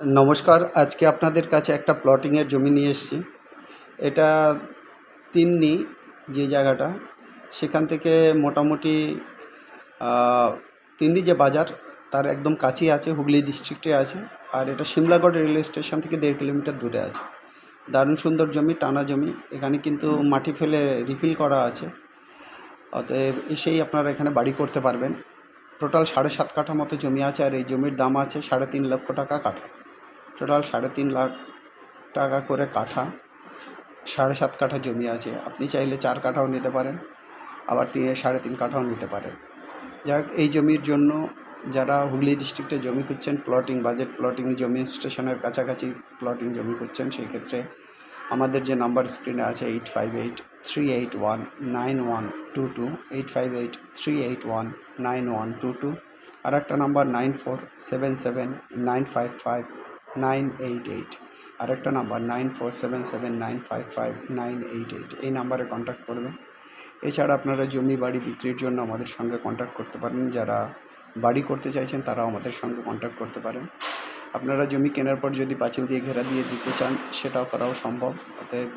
নমস্কার, আজকে আপনাদের কাছে একটা প্লটিংয়ের জমি নিয়ে এসেছি। এটা তিন্নি যে জায়গাটা, সেখান থেকে মোটামুটি তিন্নি যে বাজার, তার একদম কাছেই আছে, হুগলি ডিস্ট্রিক্টে আছে, আর এটা সিমলাগড় রেলওয়ে স্টেশন থেকে দেড় কিলোমিটার দূরে আছে। দারুণ সুন্দর জমি, টানা জমি, এখানে কিন্তু মাটি ফেলে রিফিল করা আছে। অতএব এসেই আপনারা এখানে বাড়ি করতে পারবেন। টোটাল সাড়ে সাত কাঠা মতো জমি আছে, আর এই জমির দাম আছে সাড়ে তিন লক্ষ টাকা কাঠা। টোটাল সাড়ে তিন লাখ টাকা করে কাঠা, সাড়ে সাত কাঠা জমি আছে। আপনি চাইলে চার কাঠাও নিতে পারেন, আবার তিন, সাড়ে তিন কাঠাও নিতে পারেন। যাক, এই জমির জন্য যারা হুগলি ডিস্ট্রিক্টে জমি খুঁজছেন প্লটিং বাজেট প্লটিং জমি স্টেশনের কাছাকাছি প্লটিং জমি খুঁজছেন সেই ক্ষেত্রে আমাদের যে নাম্বার স্ক্রিনে আছে eight five eight three eight one nine one two two eight five eight three eight one nine one two two আর একটা number nine four seven seven nine five five nine eight eight. আরেকটা number, nine four seven seven nine five five, nine eight eight. এই নাম্বারে contact করবেন। এছাড়া আপনারা জমি, বাড়ি বিক্রির জন্য আমাদের সঙ্গে কন্ট্যাক্ট করতে পারেন। যারা বাড়ি করতে চাইছেন, তারাও আমাদের সঙ্গে কন্ট্যাক্ট করতে পারেন। আপনারা জমি কেনার পর যদি পাঁচিল দিয়ে ঘেরা দিয়ে দিতে চান, সেটাও করাও সম্ভব। অতএব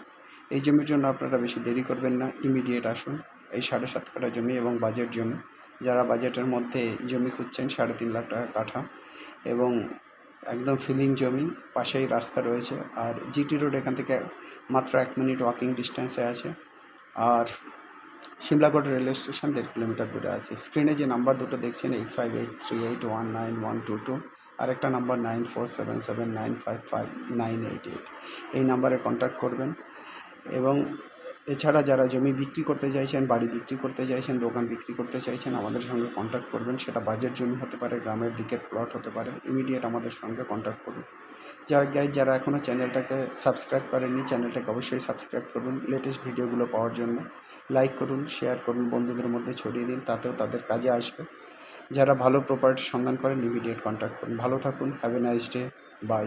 এই জমির জন্য আপনারা বেশি দেরি করবেন না। ইমিডিয়েট আসুন। এই সাড়ে সাত কাঠা জমি এবং বাজেট জমি। যারা বাজেটের মধ্যে জমি খুঁজছেন, সাড়ে তিন লাখ টাকা কাঠা। এবং একদম ফিলিং জমি পাশেই রাস্তা রয়েছে। আর জিটি রোড এখান থেকে মাত্র এক মিনিট ওয়াকিং ডিস্টেন্সে আছে। আর সিমলাগড় রেলওয়ে স্টেশন দেড় কিলোমিটার দূরে আছে। স্ক্রিনে যে নাম্বার দুটো দেখছেন eight five eight three eight one nine one two two আরেকটা number nine four seven seven nine five five nine eight eight এই নাম্বারে কন্ট্যাক্ট করবেন। এবং এছাড়া যারা জমি বিক্রি করতে চাইছেন, বাড়ি বিক্রি করতে চাইছেন, দোকান বিক্রি করতে চাইছেন, আমাদের সঙ্গে কন্ট্যাক্ট করবেন। সেটা বাজেট জমি হতে পারে, গ্রামের দিকের প্লট হতে পারে ইমিডিয়েট আমাদের সঙ্গে কন্ট্যাক্ট করুন। যারা গাইজ যারা এখনও চ্যানেলটাকে সাবস্ক্রাইব করেননি চ্যানেলটাকে অবশ্যই সাবস্ক্রাইব করুন লেটেস্ট ভিডিওগুলো পাওয়ার জন্য। লাইক করুন শেয়ার করুন, বন্ধুদের মধ্যে ছড়িয়ে দিন, তাতেও তাদের কাজে আসবে। যারা ভালো প্রপার্টির সন্ধান করেন ইমিডিয়েট কন্ট্যাক্ট করুন। ভালো থাকুন have a nice day bye